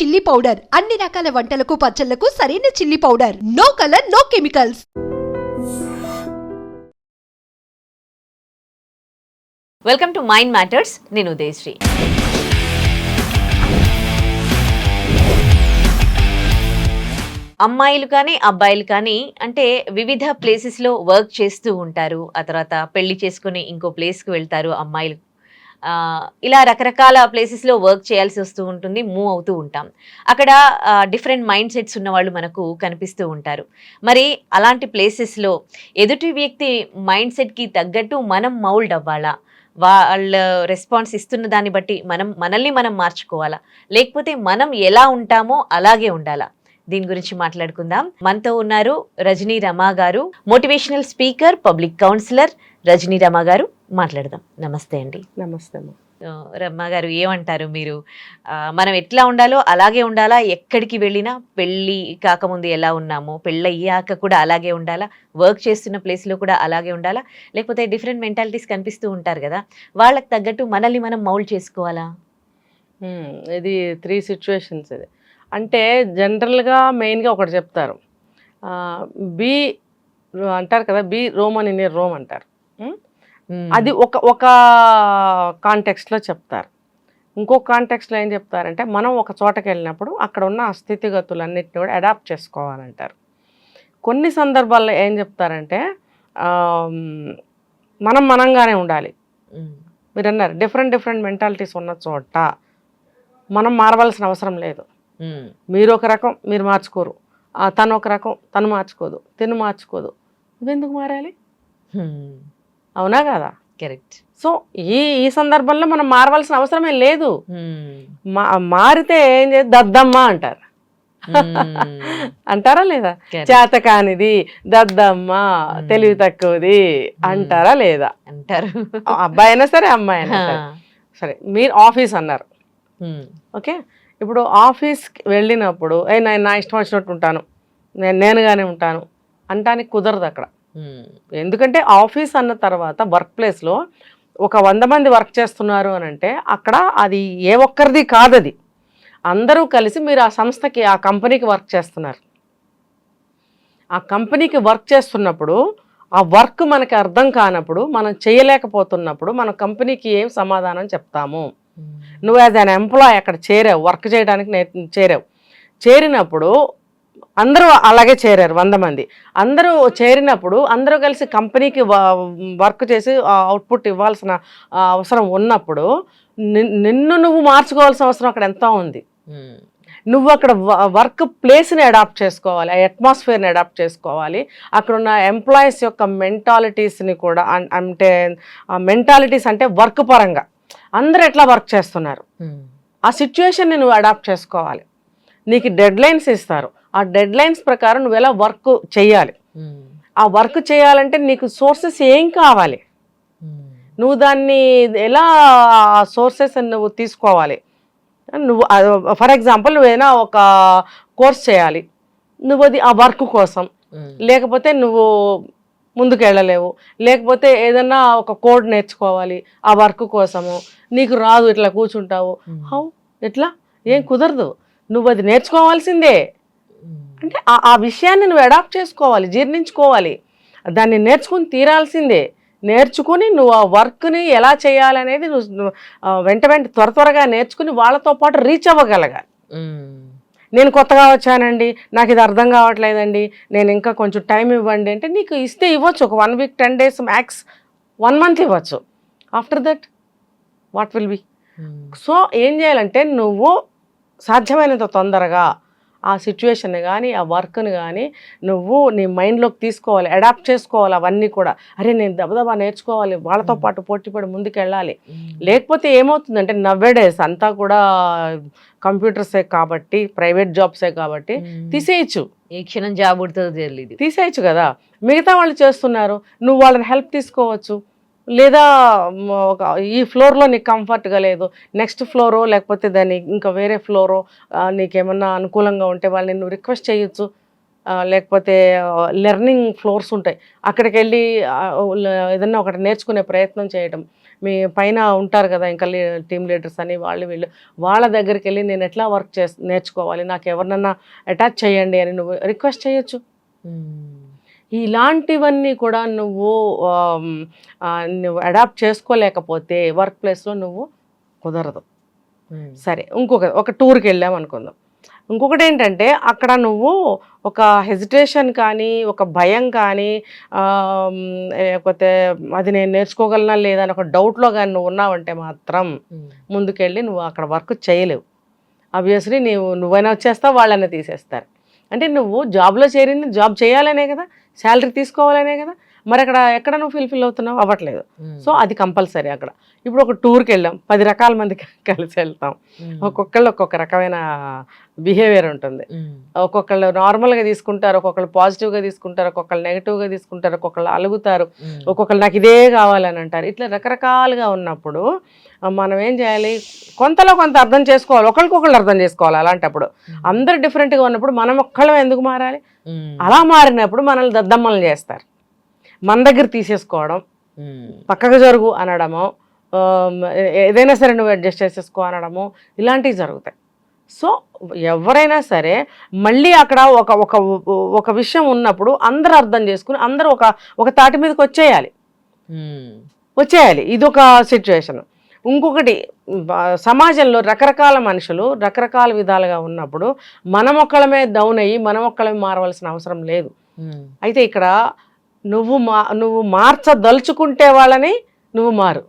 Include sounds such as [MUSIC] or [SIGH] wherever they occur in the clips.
Chilli powder అన్ని రకాల వంటలకు పచ్చళ్ళకు సరైన chilli powder no colour no chemicals welcome to Mind Matters నేను ఉదయశ్రీ. అమ్మాయిలు కానీ అబ్బాయిలు కానీ అంటే వివిధ ప్లేసెస్లో వర్క్ చేస్తూ ఉంటారు. ఆ తర్వాత పెళ్ళి చేసుకుని ఇంకో ప్లేస్కి వెళ్తారు అమ్మాయిలు. ఇలా రకరకాల ప్లేసెస్లో వర్క్ చేయాల్సి వస్తూ ఉంటుంది మూవ్ అవుతూ ఉంటాం. అక్కడ డిఫరెంట్ మైండ్ సెట్స్ ఉన్న వాళ్ళు మనకు కనిపిస్తూ ఉంటారు. మరి అలాంటి ప్లేసెస్లో ఎదుటి వ్యక్తి మైండ్ సెట్కి తగ్గట్టు మనం మౌల్డ్ అవ్వాలా? వాళ్ళ రెస్పాన్స్ ఇస్తున్న దాన్ని బట్టి మనం మనల్ని మనం మార్చుకోవాలా? లేకపోతే మనం ఎలా ఉంటామో అలాగే ఉండాలా? దీని గురించి మాట్లాడుకుందాం. మనతో ఉన్నారు Rajani Rama garu motivational speaker public counsellor Rajani Rama garu. మాట్లాడదాం. నమస్తే అండి. నమస్తే రమ్మ గారు ఏమంటారు మీరు? మనం ఎట్లా ఉండాలో అలాగే ఉండాలా? ఎక్కడికి వెళ్ళినా పెళ్ళి కాకముందు ఎలా ఉన్నామో? పెళ్ళయ్యాక కూడా అలాగే ఉండాలా? వర్క్ చేస్తున్న ప్లేస్లో కూడా అలాగే ఉండాలా? లేకపోతే డిఫరెంట్ మెంటాలిటీస్ కనిపిస్తూ ఉంటారు కదా? వాళ్ళకి తగ్గట్టు మనల్ని మనం మౌల్డ్ చేసుకోవాలా? ఇది త్రీ సిచ్యువేషన్స్ ఇది. అంటే జనరల్గా మెయిన్గా ఒకటి చెప్తారు. బీ అంటారు కదా బీ రోమ్ అని రోమ్ అంటారు. అది ఒక ఒక కాంటెక్స్ట్లో చెప్తారు. ఇంకో కాంటెక్స్లో ఏం చెప్తారంటే మనం ఒక చోటకి వెళ్ళినప్పుడు అక్కడ ఉన్న ఆ స్థితిగతులన్నిటిని కూడా అడాప్ట్ చేసుకోవాలంటారు. కొన్ని సందర్భాల్లో ఏం చెప్తారంటే మనం మనంగానే ఉండాలి. మీరు అన్నారు డిఫరెంట్ డిఫరెంట్ మెంటాలిటీస్ ఉన్న చోట మనం మారవలసిన అవసరం లేదు. ఉమ్, మీరు ఒక రకం మీరు మార్చుకోరు. తను ఒక రకం తను మార్చుకోదు. తిను మార్చుకోదు. నువ్వెందుకు మారాలి? ఉమ్, అవునా కదా? కరెక్ట్. సో ఈ ఈ సందర్భంలో మనం మారవలసిన అవసరమే లేదు. మారితే ఏం చేసి దద్దమ్మ అంటారు. [LAUGHS] అంటారా లేదా. చేత కానిది దద్దమ్మ తెలివి తక్కువది అంటారా లేదా? అంటారు. అబ్బాయి అయినా సరే అమ్మాయి అయినా సరే. మీరు ఆఫీస్ అన్నారు. ఓకే? ఇప్పుడు ఆఫీస్కి వెళ్ళినప్పుడు నేను నా ఇష్టం వచ్చినట్టు ఉంటాను. నేను నేనుగానే ఉంటాను. అంటానికి కుదరదు అక్కడ. ఎందుకంటే ఆఫీస్ అన్న తర్వాత వర్క్ ప్లేస్లో ఒక వంద మంది వర్క్ చేస్తున్నారు అని అంటే అక్కడ అది ఏ ఒక్కరిది కాదది. అందరూ కలిసి మీరు ఆ సంస్థకి ఆ కంపెనీకి వర్క్ చేస్తున్నారు. ఆ కంపెనీకి వర్క్ చేస్తున్నప్పుడు ఆ వర్క్ మనకి అర్థం కానప్పుడు మనం చేయలేకపోతున్నప్పుడు మన కంపెనీకి ఏం సమాధానం చెప్తాము? నువ్వు యాజ్ అన్ ఎంప్లాయ్ అక్కడ చేరావు వర్క్ చేయడానికి నే చేరావు. చేరినప్పుడు అందరూ అలాగే చేరారు వంద మంది. అందరూ చేరినప్పుడు అందరూ కలిసి కంపెనీకి వర్క్ చేసి అవుట్పుట్ ఇవ్వాల్సిన అవసరం ఉన్నప్పుడు నిన్- నిన్ను నువ్వు మార్చుకోవాల్సిన అవసరం అక్కడ ఎంతో ఉంది. నువ్వు అక్కడ వర్క్ ప్లేస్ని అడాప్ట్ చేసుకోవాలి ఆ అట్మాస్ఫియర్ని అడాప్ట్ చేసుకోవాలి. అక్కడ ఉన్న ఎంప్లాయీస్ యొక్క మెంటాలిటీస్ని కూడా అంటే మెంటాలిటీస్ అంటే వర్క్ పరంగా. అందరూ ఎట్లా వర్క్ చేస్తున్నారు? ఆ సిచ్యువేషన్ని నువ్వు అడాప్ట్ చేసుకోవాలి. నీకు డెడ్ లైన్స్ ఇస్తారు. ఆ డెడ్ లైన్స్ ప్రకారం నువ్వు ఎలా వర్క్ చేయాలి? ఆ వర్క్ చేయాలంటే నీకు సోర్సెస్ ఏం కావాలి? నువ్వు దాన్ని ఎలా సోర్సెస్ నువ్వు తీసుకోవాలి? నువ్వు ఫర్ ఎగ్జాంపుల్ నువ్వు ఏదైనా ఒక కోర్స్ చేయాలి. నువ్వు అది ఆ వర్క్ కోసం. లేకపోతే నువ్వు ముందుకు వెళ్ళలేవు లేకపోతే ఏదన్నా ఒక కోడ్ నేర్చుకోవాలి ఆ వర్క్ కోసము. నీకు రాదు ఇట్లా కూర్చుంటావు. హౌ? ఎట్లా? ఏం కుదరదు. నువ్వు అది నేర్చుకోవాల్సిందే. అంటే ఆ- ఆ విషయాన్ని నువ్వు అడాప్ట్ చేసుకోవాలి జీర్ణించుకోవాలి. దాన్ని నేర్చుకుని తీరాల్సిందే. నేర్చుకుని నువ్వు ఆ వర్క్ని ఎలా చేయాలనేది నువ్వు వెంట వెంట త్వర త్వరగా నేర్చుకుని వాళ్ళతో పాటు రీచ్ అవ్వగలగాలి. నేను కొత్తగా వచ్చానండి నాకు ఇది అర్థం కావట్లేదండి నేను ఇంకా కొంచెం టైం ఇవ్వండి అంటే నీకు ఇస్తే ఇవ్వచ్చు ఒక one week ten days max one month ఇవ్వచ్చు. After that what will be so ఏం చేయాలంటే నువ్వు సాధ్యమైనంత తొందరగా ఆ సిచ్యువేషన్ కానీ ఆ వర్క్ని కానీ నువ్వు నీ మైండ్లోకి తీసుకోవాలి అడాప్ట్ చేసుకోవాలి అవన్నీ కూడా. అరే నేను దబదబా నేర్చుకోవాలి వాళ్ళతో పాటు పోటీపడి ముందుకు వెళ్ళాలి ఉమ్, లేకపోతే ఏమవుతుందంటే నవ్వేడేస్ అంతా కూడా కంప్యూటర్సే కాబట్టి ప్రైవేట్ జాబ్సే కాబట్టి. తీసేయచ్చు. ఈ క్షణం జాబ్ ఉడుతుందో తెలియదు తీసేయచ్చు కదా. మిగతా వాళ్ళు చేస్తున్నారు నువ్వు వాళ్ళని హెల్ప్ తీసుకోవచ్చు. లేదా ఒక ఈ ఫ్లోర్లో నీకు కంఫర్ట్గా లేదు. నెక్స్ట్ ఫ్లోరో లేకపోతే దాన్ని ఇంకా వేరే ఫ్లోరో నీకేమన్నా అనుకూలంగా ఉంటే వాళ్ళని నువ్వు రిక్వెస్ట్ చేయొచ్చు. లేకపోతే లెర్నింగ్ ఫ్లోర్స్ ఉంటాయి. అక్కడికి వెళ్ళి ఏదన్నా ఒకటి నేర్చుకునే ప్రయత్నం చేయడం మీ పైన ఉంటారు కదా ఇంకా టీమ్ లీడర్స్ అని వాళ్ళు వీళ్ళు. వాళ్ళ దగ్గరికి వెళ్ళి నేను ఎట్లా వర్క్ చేస్ నేర్చుకోవాలి? నాకు ఎవరినన్నా అటాచ్ చేయండి అని నువ్వు రిక్వెస్ట్ చేయొచ్చు. ఇలాంటివన్నీ కూడా నువ్వు నువ్వు అడాప్ట్ చేసుకోలేకపోతే వర్క్ ప్లేస్లో నువ్వు కుదరదు. సరే ఇంకొక ఒక టూర్కి వెళ్ళాం అనుకుందాం. ఇంకొకటి ఏంటంటే అక్కడ నువ్వు ఒక హెజిటేషన్ కానీ ఒక భయం కానీ లేకపోతే అది నేను నేర్చుకోగలనా లేదా అని ఒక డౌట్లో కానీ నువ్వు ఉన్నావంటే మాత్రం ముందుకెళ్ళి నువ్వు అక్కడ వర్క్ చేయలేవు. అబ్వియస్లీ నువ్వు నువ్వైనా వచ్చేస్తావు వాళ్ళైనా తీసేస్తారు. అంటే నువ్వు జాబ్లో చేరింది జాబ్ చేయాలనే కదా? శాలరీ తీసుకోవాలనే కదా. మరి అక్కడ ఎక్కడ నువ్వు ఫిల్ఫిల్ అవుతున్నావు అవ్వట్లేదు. సో అది కంపల్సరీ అక్కడ. ఇప్పుడు ఒక టూర్కి వెళ్ళాం పది రకాల మంది [LAUGHS] కలిసి వెళ్తాం. ఒక్కొక్కళ్ళు ఒక్కొక్క రకమైన బిహేవియర్ ఉంటుంది. ఒక్కొక్కళ్ళు నార్మల్గా తీసుకుంటారు ఒక్కొక్కళ్ళు పాజిటివ్గా తీసుకుంటారు ఒక్కొక్కళ్ళు నెగిటివ్గా తీసుకుంటారు ఒక్కొక్కళ్ళు అలుగుతారు. ఒక్కొక్కళ్ళు నాకు ఇదే కావాలని అంటారు. ఇట్లా రకరకాలుగా ఉన్నప్పుడు మనం ఏం చేయాలి? కొంతలో కొంత అర్థం చేసుకోవాలి. ఒకరికొకళ్ళు అర్థం చేసుకోవాలి అలాంటప్పుడు. అందరు డిఫరెంట్గా ఉన్నప్పుడు మనం ఒక్కళ్ళం ఎందుకు మారాలి? అలా మారినప్పుడు మనల్ని దద్దమ్మలు చేస్తారు. మన దగ్గర తీసేసుకోవడం పక్కకు జరుగు అనడము ఏదైనా సరే నువ్వు అడ్జస్ట్ చేసేసుకో అనడము ఇలాంటివి జరుగుతాయి. సో ఎవరైనా సరే మళ్ళీ అక్కడ ఒక ఒక ఒక విషయం ఉన్నప్పుడు అందరూ అర్థం చేసుకుని అందరూ ఒక ఒక తాటి మీదకి వచ్చేయాలి. వచ్చేయాలి. ఇది ఒక సిచ్యువేషన్ ఇంకొకటి సమాజంలో రకరకాల మనుషులు రకరకాల విధాలుగా ఉన్నప్పుడు మనం ఒక్కళ్ళమే డౌన్ అయ్యి మనం ఒక్కళ్ళమే మారవలసిన అవసరం లేదు. అయితే ఇక్కడ నువ్వు మా నువ్వు మార్చదలుచుకుంటే వాళ్ళని నువ్వు మారు.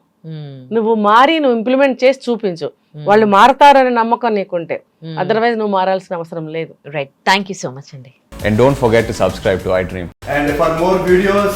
నువ్వు మారి నువ్వు ఇంప్లిమెంట్ చేసి చూపించు. వాళ్ళు మారతారనే నమ్మకం నీకుంటే. అదర్వైజ్ నువ్వు మారాల్సిన అవసరం లేదు. Right thank you so much అండి. And don't forget to subscribe to iDream. And for more videos,